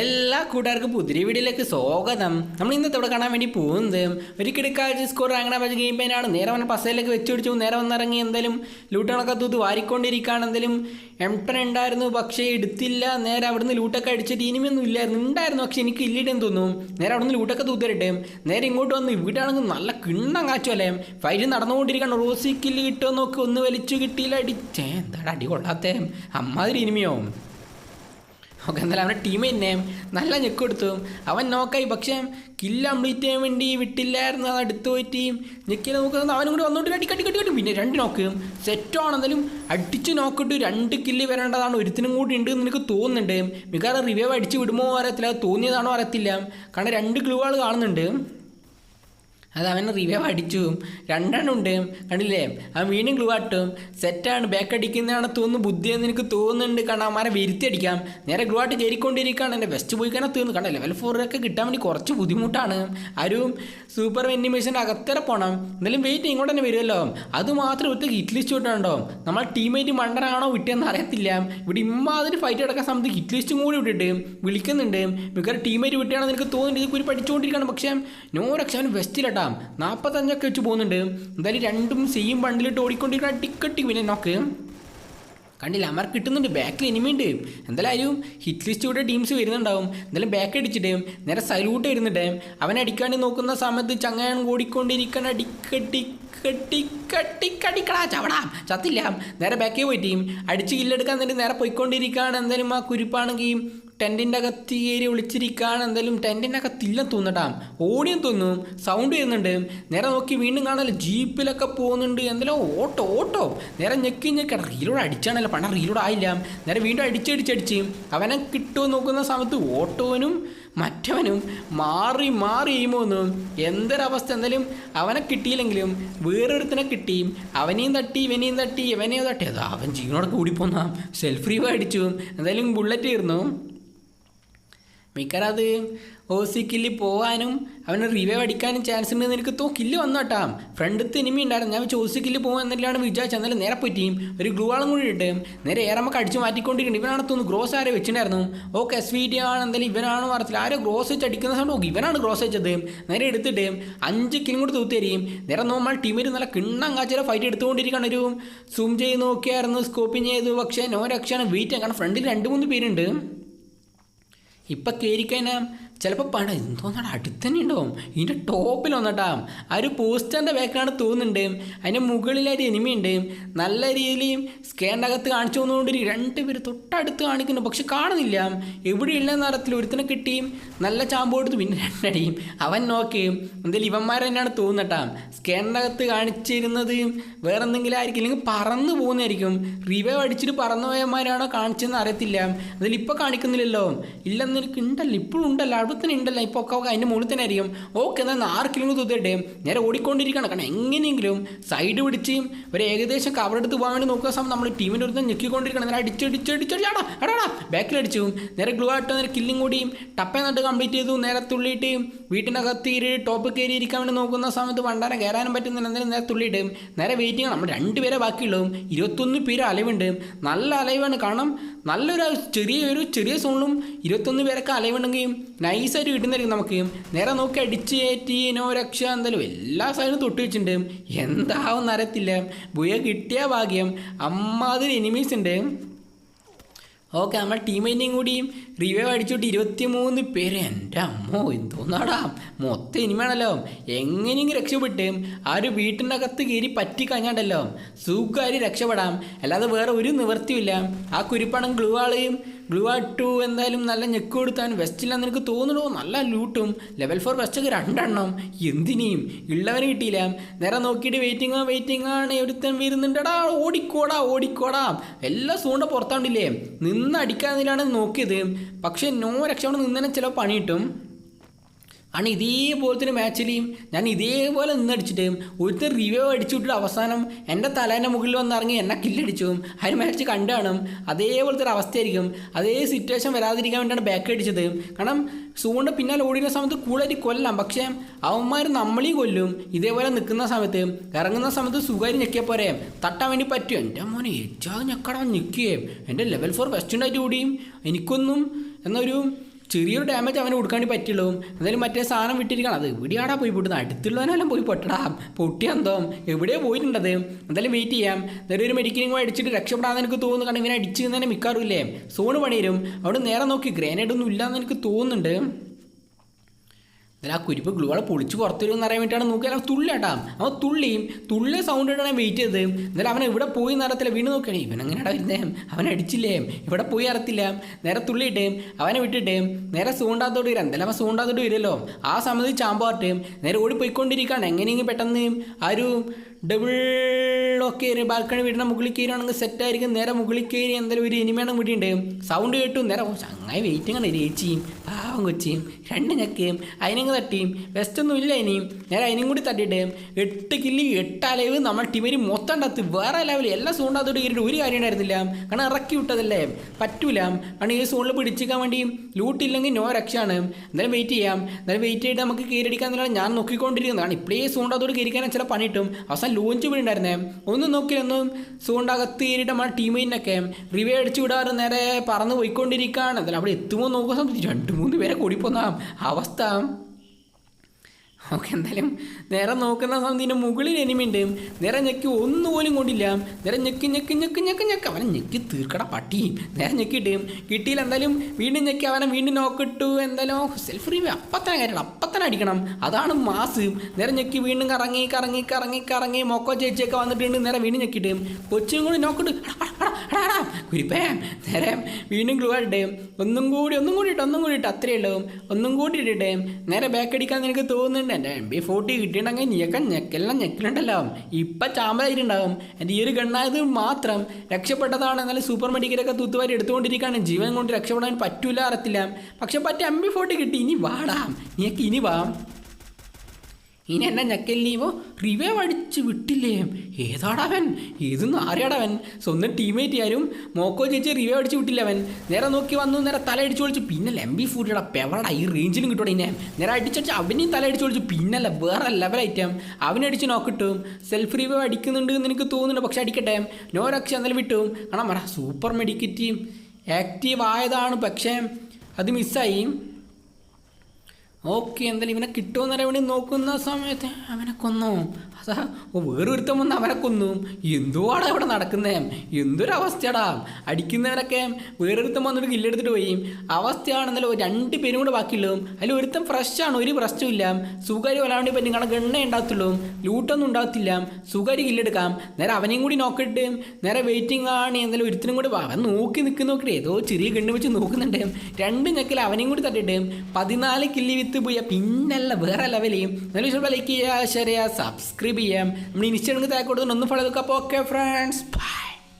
എല്ലാ കൂട്ടുകാർക്കും പുതിരി വീഡിയോയിലേക്ക് സ്വാഗതം. നമ്മൾ ഇന്നത്തെ ഇവിടെ കാണാൻ വേണ്ടി പോകുന്നത് ഒരു കിടക്കാഴ്ച സ്കോർ അങ്ങനെ വെച്ച ഗെയിം പെയിനാണ് നേരെ വന്ന പസയിലേക്ക് വെച്ച് പിടിച്ചു. നേരെ വന്നിറങ്ങി എന്തായാലും ലൂട്ടുകളൊക്കെ തൂത്ത് വാരിക്കൊണ്ടിരിക്കുകയാണ്. എന്തായാലും എം ഉണ്ടായിരുന്നു പക്ഷേ എടുത്തില്ല. നേരെ അവിടുന്ന് ലൂട്ടൊക്കെ അടിച്ചിട്ട് ഇനിമയൊന്നും ഇല്ലായിരുന്നു. ഉണ്ടായിരുന്നു പക്ഷെ എനിക്ക് ഇല്ലിട്ടെന്ന് തോന്നുന്നു. നേരെ അവിടുന്ന് ലൂട്ടൊക്കെ തൂത്തിട്ടെ നേരെ ഇങ്ങോട്ട് വന്ന് ഇവിടെ ആണെങ്കിൽ നല്ല കിണ്ണം കാച്ചു അല്ലേ? ഫൈറ്റ് നടന്നുകൊണ്ടിരിക്കണം റോസി കില്ല് കിട്ടുമോ നോക്കി. ഒന്ന് വലിച്ചു കിട്ടിയില്ല. അടിച്ചേ എന്താണ് അടി കൊള്ളാത്തേ അമ്മാതിരി ഇനിമയോ? ഓക്കെ എന്തായാലും അവന്റെ ടീമേറ്റിനെ നല്ല ഞെക്ക് കൊടുത്തു. അവൻ നോക്കായി പക്ഷേ കില്ല് കംപ്ലീറ്റ് ചെയ്യാൻ വേണ്ടി വിട്ടില്ലായിരുന്നു. അത് അടുത്ത് പോയിട്ട് ഞെക്കി നോക്കുന്നത് അവനും കൂടി വന്നോട്ട് അടി കട്ടി കട്ടി കട്ടി പിന്നെ രണ്ട് നോക്ക് സെറ്റാണ് എന്തായാലും അടിച്ച് നോക്കിയിട്ട് രണ്ട് കില്ല് വരേണ്ടതാണ്. ഒരുത്തിനും കൂടി ഉണ്ട് എന്ന് എനിക്ക് തോന്നുന്നുണ്ട്. മിക്കവാറും റിവൈവ് അടിച്ച് വിടുമോ അറിയത്തില്ല. തോന്നിയതാണോ അറിയത്തില്ല. കാരണം രണ്ട് ഗ്ലൂവാൾ കാണുന്നുണ്ട്. അത് അവൻ റിവൈവ് അടിച്ചു. രണ്ടെണ്ണം ഉണ്ട്. കണ്ടില്ലേ? അവൻ വീണ്ടും ഗ്ലൂ ആട്ടും സെറ്റാണ് ബാക്ക് അടിക്കുന്നതാണ് തോന്നുന്നു ബുദ്ധിയെന്ന് എനിക്ക് തോന്നുന്നുണ്ട്. കാരണം അവന്മാരെ വിരുത്തി അടിക്കാം. നേരെ ഗ്ലൂ ആട്ട് കയറിക്കൊണ്ടിരിക്കുകയാണ് എന്റെ വെസ്റ്റ് പോയി കാണാൻ തീർന്നു. കണ്ട? ലെവൽ ഫോറൊക്കെ കിട്ടാൻ വേണ്ടി കുറച്ച് ബുദ്ധിമുട്ടാണ്. ആരും സൂപ്പർ വെന്നിമേഷൻ അകത്തര പോകണം എന്തായാലും വെയിറ്റ് ഇങ്ങോട്ട് തന്നെ വരുമല്ലോ. അത് മാത്രം ഒറ്റ ഹിറ്റ്ലിസ്റ്റ് വിട്ടുണ്ടോ നമ്മൾ ടീമേറ്റ് മണ്ടനാണോ വിട്ടെന്ന് അറിയത്തില്ല. ഇവിടെ ഇമ്മാതിരി ഫൈറ്റ് കിടക്കാൻ സമയത്ത് ഹിറ്റ്ലിസ്റ്റും കൂടി വിട്ടിട്ട് വിളിക്കുന്നുണ്ട്. മിക്കവാറും ടീമേറ്റ് വിട്ടിയാണെന്ന് എനിക്ക് തോന്നുന്നുണ്ട് ഇത് കൂടി പഠിച്ചുകൊണ്ടിരിക്കുകയാണ്. പക്ഷേ നോ രക്ഷ അവൻ വെസ്റ്റിലട്ടാ നാൽപ്പത്തഞ്ചൊക്കെ വെച്ച് പോകുന്നുണ്ട്. എന്തായാലും രണ്ടും സെയിം ബണ്ടിലിട്ട് ഓടിക്കൊണ്ടിരിക്കുന്ന ടിക്കറ്റ് പിന്നെ നോക്ക്. കണ്ടില്ല അമർ കിട്ടുന്നുണ്ട്. ബാക്കിൽ എനിമിയുണ്ട് എന്തായാലും ഹിറ്റ് ലിസ്റ്റ് കൂടെ ടീംസ് വരുന്നുണ്ടാവും. എന്തായാലും ബാക്ക് അടിച്ചിട്ട് നേരെ സല്യൂട്ട് വരുന്നുണ്ട്. അവൻ അടിക്കാൻ നോക്കുന്ന സമയത്ത് ചങ്ങാൻ ഓടിക്കൊണ്ടിരിക്കണ ടിക്കട്ടിക്കട്ടിക്കടിക്കടാ ചവടാ. ചത്തില്ല. നേരെ ബാക്കേ പോയിട്ട് അടിച്ച് കില്ലെടുക്കാൻ തന്നെ നേരെ പോയിക്കൊണ്ടിരിക്കുകയാണ്. എന്തായാലും ആ കുരിപ്പാണെങ്കിൽ ടെന്റിന്റെ അകത്ത് കയറി ഒളിച്ചിരിക്കാൻ എന്തായാലും ടെന്റിന്റെ അകത്തില്ല തോന്നട്ടാ ഓടിയും തോന്നും സൗണ്ട് വരുന്നുണ്ട്. നേരെ നോക്കി വീണ്ടും കാണാനല്ലോ ജീപ്പിലൊക്കെ പോകുന്നുണ്ട്. എന്തായാലും ഓട്ടോ ഓട്ടോ. നേരെ ഞെക്കി ഞെക്കി. റീലോഡ് അടിച്ചാണല്ലോ. പണം റീലോഡ് ആയില്ല. നേരെ വീണ്ടും അടിച്ചടിച്ചടിച്ച് അവനെ കിട്ടുമോ നോക്കുന്ന സമയത്ത് ഓട്ടോനും മറ്റവനും മാറി മാറി ചെയ്യുമോന്ന് എന്തൊരവസ്ഥ. എന്തായാലും അവനെ കിട്ടിയില്ലെങ്കിലും വേറൊരുത്തനെ കിട്ടി. അവനെയും തട്ടി ഇവനെയും തട്ടി ഇവനെയും തട്ടി. അതാ അവൻ ജീവനോടൊക്കെ കൂടിപ്പോന്ന. സെൽഫ് റീവ് അടിച്ചു. എന്തായാലും ബുള്ളറ്റ് തീർന്നു മിക്കവാറും അത് ഓ സി കില്ല് പോകാനും അവന് റിവൈവ് അടിക്കാനും ചാൻസ് ഉണ്ടെന്ന് എനിക്ക് തോ കില്ല് കേട്ടാ. ഫ്രണ്ടത്ത് ഇനിമി ഉണ്ടായിരുന്നു. ഞാൻ വെച്ച് ഓ സി കില്ല് പോകാൻ എന്നല്ലാണ് വിചാരിച്ചത് എന്നാലും നേരെ പറ്റിയും ഒരു ഗ്ലൂ ആളും കൂടി ഇട്ട് നേരെ ഏറമൊക്കെ അടിച്ച് മാറ്റിക്കൊണ്ടിരിക്കുന്നു ഇവനാണ് തോന്നുന്നു ഗ്രോസ് ആരെ വെച്ചിട്ടുണ്ടായിരുന്നു. ഓക്കെ എസ് വി ഡി ആണ്. എന്തായാലും ഇവനാണ് അറിയത്തില്ല. ആരോ ഗ്രോസ് വെച്ച് അടിക്കുന്ന സമയം ഓക്കെ ഇവനാണ് ഗ്രോസ് വെച്ചത്. നേരെ എടുത്തിട്ട് അഞ്ച് കിലും കൂടി തൂത്തരിയും നേരെ നോക്കുമ്പോൾ ടീമിൽ നല്ല കിണ്ണം കാച്ചിലെ ഫൈറ്റ് എടുത്തുകൊണ്ടിരിക്കുകയാണ്. ഒരു സൂം ചെയ്ത് നോക്കിയായിരുന്നു സ്കോപ്പിങ് ചെയ്തു. പക്ഷേ നോ രക്ഷയാണ് വെയിറ്റ് കാരണം ഫ്രണ്ടിൽ രണ്ട് മൂന്ന് പേരുണ്ട്. ഇപ്പം കയറിക്കഴിഞ്ഞാൽ ചിലപ്പോൾ പണ എന്തോന്നാണ് അടുത്തന്നെ ഉണ്ടാവും ഇതിന്റെ ടോപ്പിൽ വന്നിട്ടാ. ആ ഒരു പോസ്റ്ററിന്റെ ബാക്കിലാണ് തോന്നുന്നുണ്ട്. അതിന്റെ മുകളിലൊരു എനിമയുണ്ട് നല്ല രീതിയിൽ സ്കാനകത്ത് കാണിച്ചു വന്നുകൊണ്ട് രണ്ട് പേര് തൊട്ടടുത്ത് കാണിക്കുന്നു. പക്ഷെ കാണുന്നില്ല. എവിടെ ഇല്ല നിറത്തിൽ ഒരുത്തിനെ കിട്ടി. നല്ല ചാമ്പ് കൊടുത്ത് പിന്നെ രണ്ടടിയും അവൻ നോക്കി. എന്തായാലും ഇവന്മാർ തന്നെയാണ് തോന്നട്ടാ സ്കാനകത്ത് കാണിച്ചിരുന്നത് വേറെ എന്തെങ്കിലും ആയിരിക്കും. ഇല്ലെങ്കിൽ പറന്നു പോകുന്നതായിരിക്കും. റിവൈവ് അടിച്ചിട്ട് പറന്നു പോയമാരാണോ കാണിച്ചതെന്ന് അറിയത്തില്ല. അതിൽ ഇപ്പോൾ കാണിക്കുന്നില്ലല്ലോ. ഇല്ലെന്ന് എനിക്ക് ഉണ്ടല്ലോ. ഇപ്പോഴും ഉണ്ടല്ലോ. അവിടെ തന്നെ ഉണ്ടല്ലോ ഇപ്പോൾ ഒക്കെ അതിന്റെ മുകളിൽ തന്നെ ആയിരിക്കും ഓക്കെ എന്നാൽ ആറ് കിലോമീറ്റർ തൂത്തിട്ടെ നേരെ ഓടിക്കൊണ്ടിരിക്കുകയാണ്. കാരണം എങ്ങനെയെങ്കിലും സൈഡ് പിടിച്ച് ഒരു ഏകദേശം കവർ എടുത്ത് പോകാൻ വേണ്ടി നോക്കുന്ന സമയം നമ്മൾ ടീമിന്റെ അടുത്ത് ഞെക്കിക്കൊണ്ടിരിക്കണം നേരെ അടിച്ച് അടിച്ച് ആടാ എടാടാ ബാക്കിലടിച്ചു നേരെ ഗ്ലൂ ആയിട്ട് നേരെ കില്ലിങ് കൂടി. ടപ്പ നട്ട് കംപ്ലീറ്റ് ചെയ്തു. നേരെ തുള്ളിയിട്ട് വീട്ടിനകത്ത് കയറി ടോപ്പ് കയറി ഇരിക്കാൻ വേണ്ടി നോക്കുന്ന സമയത്ത് വണ്ടാരം കയറാനും പറ്റുന്നില്ല. എന്നാലും നേരെ തുള്ളിയിട്ട് നേരെ വെയിറ്റ് ചെയ്യണം നമ്മൾ രണ്ടുപേരെ ബാക്കിയുള്ളൂ ഇരുപത്തൊന്ന് പേര് അലവുണ്ട് നല്ല അലവാണ് കാരണം നല്ലൊരു ചെറിയൊരു ചെറിയ സോണിലും ഇരുപത്തൊന്ന് പേരൊക്കെ അലവുണ്ടെങ്കിൽ നൈസായിട്ട് കിട്ടുന്നതായിരിക്കും നമുക്ക്. നേരെ നോക്കി അടിച്ച് കയറ്റി നോ രക്ഷ എന്തായാലും എല്ലാ സാധനവും തൊട്ട് വെച്ചിട്ടുണ്ട്. എന്താവും അറിയത്തില്ല ബുയ കിട്ടിയ ഭാഗ്യം അമ്മാതിരി എനിമീസ് ഉണ്ട്. ഓക്കെ നമ്മൾ ടീമേറ്റിനെയും കൂടിയും റിവൈവ് അടിച്ചോട്ട് ഇരുപത്തി മൂന്ന് പേര്. എന്റെ അമ്മോ എന്തോന്നാടാ? മൊത്തം ഇനിമയാണല്ലോ എങ്ങനെയെങ്കിലും രക്ഷപ്പെട്ട് ആ ഒരു വീട്ടിന്റെ അകത്ത് കയറി പറ്റി കഴിഞ്ഞാണ്ടല്ലോ സുഖമായി രക്ഷപ്പെടാം. അല്ലാതെ വേറെ ഒരു നിവൃത്തിയില്ല ആ കുരിപ്പണം ഗ്ലൂ ആളെയും ഗ്ലൂ ടു എന്തായാലും നല്ല ഞെക്ക് കൊടുത്താൻ വെസ്റ്റില്ലെന്ന് എനിക്ക് തോന്നണോ നല്ല ലൂട്ടും ലെവൽ ഫോർ വെസ്റ്റൊക്കെ രണ്ടെണ്ണം. എന്തിനേയും? ഉള്ളവന് കിട്ടിയില്ല. നേരെ നോക്കിയിട്ട് വെയിറ്റിംഗ് ആ വെയിറ്റിംഗ് ആണ്. ഒരുത്തൻ വരുന്നുണ്ടടാ ഓടിക്കോടാ ഓടിക്കോടാ. എല്ലാം സൂണ്ട പുറത്താണ്ടില്ലേ? നിന്ന് അടിക്കാതിലാണ് നോക്കിയത്. പക്ഷേ നോ രക്ഷ നിന്നെ ചില പണി കിട്ടും ആണ് ഇതേപോലത്തെ തന്നെ മാച്ചിൽ ഞാൻ ഇതേപോലെ നിന്നടിച്ചിട്ട് ഒരുത്തർ റിവ്യൂ അടിച്ചിട്ട് അവസാനം എന്റെ തലേന്റെ മുകളിൽ വന്നിറങ്ങി എന്നെ കില്ലടിച്ചു അതിന് മാച്ച് കണ്ടാണ് അതേപോലത്തെ ഒരു അവസ്ഥയായിരിക്കും. അതേ സിറ്റുവേഷൻ വരാതിരിക്കാൻ വേണ്ടിയാണ് ബാക്ക് അടിച്ചത്. കാരണം സൂണ്ട പിന്നാലെ ഓടിക്കുന്ന സമയത്ത് കൂടുതലായിട്ട് കൊല്ലാം. പക്ഷേ അവന്മാർ നമ്മളീ കൊല്ലും. ഇതേപോലെ നിൽക്കുന്ന സമയത്ത് ഇറങ്ങുന്ന സമയത്ത് സുഖമായി ഞെക്കിയാൽ തട്ടാൻ വേണ്ടി പറ്റും. എന്റെ മോനെ ഏറ്റവും ഞെക്കടാ ഞെക്കുകയും എന്റെ ലെവൽ ഫോർ വെസ്റ്റ് ഉണ്ടായിട്ട് കൂടിയും എനിക്കൊന്നും എന്നൊരു ചെറിയൊരു ഡാമേജ് അവന് കൊടുക്കാണ്ട് പറ്റുള്ളൂ. എന്തായാലും മറ്റേ സാധനം വിട്ടിരിക്കണം. അത് എവിടെയാടാ പോയി പൊട്ടുന്നത്? അടുത്തുള്ളവനെല്ലാം പോയി പൊട്ടടാ. പൊട്ടിയാന്തോ എവിടെയോ പോയിട്ടുണ്ടത്? എന്തായാലും വെയിറ്റ് ചെയ്യാം. എന്തായാലും ഒരു മെഡിക്കലിംഗ് അടിച്ചിട്ട് രക്ഷപ്പെടാൻ എനിക്ക് തോന്നുന്നു. കാരണം ഇവനെ അടിച്ചു തന്നെ മിക്കാറുമില്ലേ സോണ് പണിയരും. അവിടെ നേരെ നോക്കി. ഗ്രാനേഡ് ഒന്നും ഇല്ലാന്ന് എനിക്ക് തോന്നുന്നുണ്ട്. എന്നാലും ആ കുരിപ്പ് ഗ്ലൂവാളെ പൊളിച്ച് പുറത്തു വരുമെന്ന് അറിയാൻ വേണ്ടിയിട്ടാണ് നോക്കിയാൽ അവൻ തുള്ളിയാട്ടാ അവൻ തുള്ളിയും തുള്ളി സൗണ്ട് ഇട്ടാണ് വെയിറ്റ് ചെയ്തത്. എന്നാലും അവൻ ഇവിടെ പോയി നടത്തില്ല വീണ് നോക്കണേ ഇവൻ അങ്ങനെ വരുന്നേ? അവൻ അടിച്ചില്ലേ? ഇവിടെ പോയി അറിയത്തില്ല. നേരെ തുള്ളിയിട്ട് അവനെ വിട്ടിട്ട് നേരെ സൂണ്ടാത്തോട്ട് വരാം. എന്തായാലും അവൻ സൂണ്ടാത്തോട്ട് വരുമല്ലോ. ആ സമയത്ത് ചാമ്പാട്ട് നേരെ ഓടി പോയിക്കൊണ്ടിരിക്കുകയാണ്. എങ്ങനെയെങ്കിലും പെട്ടെന്ന് ആ ഒരു ഡബിൾ ഒക്കെ ബാൽക്കണി വീടിന്റെ മുകളിൽ കയറുകയാണെങ്കിൽ സെറ്റായിരിക്കും നേരെ മുകളിൽ കയറി എന്തായാലും ഒരു ഇനിമയാണ് വീടിയുണ്ട് സൗണ്ട് കേട്ടു. നേരെ ചങ്ങായി വെയിറ്റ് ആണ്. രേച്ചിയും പാവം കൊച്ചിയും രണ്ട് ഞക്കയും. അതിനങ്ങ് തട്ടിയും. വെസ്റ്റ് ഒന്നും ഇല്ല ഇനിയും. നേരെ അതിനും കൂടി തട്ടിയിട്ട് എട്ട് കില്ലി എട്ട് അലവ്. നമ്മൾ ടീമിന് മൊത്തം ഉണ്ടാത്ത്. വേറെ ലെവൽ എല്ലാ അതോട് കയറിയിട്ട് ഒരു കാര്യം ഉണ്ടായിരുന്നില്ല. കാരണം ഇറക്കി വിട്ടതല്ലേ? പറ്റൂല. കാരണം ഈ സോണിൽ പിടിച്ചിരിക്കാൻ വേണ്ടി ലൂട്ടില്ലെങ്കിൽ നോ രക്ഷയാണ്. എന്തായാലും വെയിറ്റ് ചെയ്യാം. എന്തായാലും വെയിറ്റ് ചെയ്തിട്ട് നമുക്ക് കയറിയടിക്കാൻ ഞാൻ നോക്കിക്കൊണ്ടിരിക്കുന്നതാണ്. ഇപ്പോഴേ ഇപ്പോഴേ അതോട് കയറിക്കാൻ ചില പണിയിട്ടും. അവസാനം ലോഞ്ച് വീണ്ടായിരുന്നേ നോക്കി നോക്കിയൊന്നും സൂണ്ടകത്ത് കയറിയിട്ട് നമ്മുടെ ടീമിനൊക്കെ റിവേ അടിച്ചു വിടാറ് നേരെ പറന്ന് പോയിക്കൊണ്ടിരിക്കുകയാണ്. അതിൽ അവിടെ എത്തുമോ സമയത്ത് രണ്ട് മൂന്ന് പേരെ കൂടിപ്പോന്ന അവസ്ഥ ഓക്കെ എന്തായാലും നേരെ നോക്കുന്ന സമയത്തിന്റെ മുകളിൽ എനിമിണ്ട്. നേരെ ഞെക്കി ഒന്നുപോലും കൊണ്ടില്ല. നേരെ ഞെക്കി ഞെക്കി ഞെക്കി ഞെക്കി ഞെക്കി. അവനെ ഞെക്കി തീർക്കട പട്ടി. നേരെ ഞെക്കിയിട്ട് കിട്ടിയില്ല എന്തായാലും വീണ്ടും ഞെക്കി അവനെ വീണ്ടും നോക്കിട്ടു. എന്തായാലും സെൽഫ് റിവ്യൂ അപ്പത്തന്നെ കാര്യമാണ് അപ്പത്തന്നെ അടിക്കണം. അതാണ് മാസ്. നേരെ ഞെക്കി വീണ്ടും കറങ്ങി കറങ്ങി കറങ്ങി കറങ്ങി. മൊക്കോ ചേച്ചിയൊക്കെ വന്നിട്ടുണ്ട് നേരെ വീണ്ടും ഞെക്കിയിട്ട്. കൊച്ചും കൂടി നോക്കിട്ട് കുരിപ്പേ നേരെ വീണ്ടും ഗ്ലൂ ആയിട്ട് ഒന്നും കൂടി ഒന്നും കൂടി ഇട്ട് ഒന്നും കൂടി ഇട്ട് അത്രയേ ഉള്ളൂ. ഒന്നും കൂടി ഇട്ടിട്ടേ നേരെ ബാക്ക് അടിക്കാൻ നിനക്ക് തോന്നുന്നുണ്ട്. എന്റെ എം ബി ഫോർട്ടി കിട്ടിയിട്ടുണ്ടെങ്കിൽ ഞെക്കൻ ഞെക്കെല്ലാം ഞെക്കലുണ്ടല്ലോ. ഇപ്പം ചാമ്പലായിട്ടുണ്ടാവും. എന്റെ ഈ ഒരു ഗണ്ണായത് മാത്രം രക്ഷപ്പെട്ടതാണ്. എന്നാലും സൂപ്പർ മെഡിക്കലൊക്കെ തൂത്തുവാരി എടുത്തുകൊണ്ടിരിക്കുകയാണ് ജീവൻ കൊണ്ട് രക്ഷപ്പെടാൻ പറ്റൂല അറിയത്തില്ല. പക്ഷെ പറ്റി എം ബി ഫോർട്ടി കിട്ടി. ഇനി വാടാം. ഞെക്ക് ഇനി വാ. ഇനി എന്നെ ഞെക്കല്ലീവോ റിവൈവ് അടിച്ച് വിട്ടില്ലേ? ഏതാടവൻ? ഏതൊന്നും ആരാടവൻ സ്വന്തം ടീമേറ്റ് ആരും. മോക്കോ ചേച്ചി റിവൈവ് അടിച്ച് വിട്ടില്ല അവൻ നേരെ നോക്കി വന്നു നേരെ തല അടിച്ചു വിളിച്ചു പിന്നെ എംബി ഫൂട്ടിയുടെ പെവറടാ ഈ റേഞ്ചിലും കിട്ടും ഇന്നെ. നേരെ അടിച്ചടിച്ച് അവനെയും തല അടിച്ചു വിളിച്ചു പിന്നല്ല വേറെ ലെവൽ ഐറ്റം അവനടിച്ച് നോക്കിട്ടും സെൽഫ് റിവൈവ് അടിക്കുന്നുണ്ട് എന്ന് എനിക്ക് തോന്നുന്നുണ്ട്. പക്ഷെ അടിക്കട്ടെ. നോ രക്ഷ എന്നാലും വിട്ടു. കാണാൻ പറ സൂപ്പർ മെഡിക്കറ്റ് ആക്റ്റീവ് ആയതാണ് പക്ഷേ അത് മിസ്സായി ഓക്കെ എന്തായാലും ഇവനെ കിട്ടുമെന്നറിയാൻ വേണ്ടി നോക്കുന്ന സമയത്ത് അവനെ കൊന്നു. അതാ വേറൊരുത്തം വന്ന് അവനെ കൊന്നു. എന്തുവാടാ ഇവിടെ നടക്കുന്നേ? എന്തൊരവസ്ഥയാടാ? അടിക്കുന്നവരൊക്കെ വേറൊരുത്തം വന്നിട്ട് കില്ലെടുത്തിട്ട് പോയി. അവസ്ഥയാണെന്നല്ലോ രണ്ട് പേരും കൂടെ ബാക്കിയുള്ളതും അതിൽ ഒരുത്തം ഫ്രഷാണ് ഒരു പ്രശ്നമില്ല സുഖാരി വല്ലാണ്ട് ഇപ്പം നിങ്ങളെ ഗണ്ണേ ഉണ്ടാകത്തുള്ളൂ. ലൂട്ടൊന്നും ഉണ്ടാകത്തില്ല. സുഖാരി കില്ലെടുക്കാം നേരെ അവനെയും കൂടി നോക്കിയിട്ട് നേരെ വെയിറ്റിംഗ് ആണ്. എന്നാലും ഒരുത്തിനും കൂടി. അവൻ നോക്കി നിൽക്കുന്ന നോക്കിയിട്ട് ഏതോ ചെറിയ ഗണ്ണ് വെച്ച് നോക്കുന്നുണ്ട്. രണ്ട് ഞെക്കിൽ അവനെയും കൂടി തട്ടിട്ട് പതിനാല് കില്ലി വിത്ത് പോയ. പിന്നല്ല വേറെ ലെവലെയും എന്നാലും ലൈക്ക് ചെയ്യുക ഷെയർ ചെയ്യുക സബ്സ്ക്രൈബ് ചെയ്യാം നമ്മൾ ഇൻസ്റ്റാഗ്രാമിൽ താഴെ കൊടുത്തിട്ട് ഒന്ന് ഫോളോ ചെയ്തൊക്കെ ഓക്കെ ഫ്രണ്ട്സ് ബൈ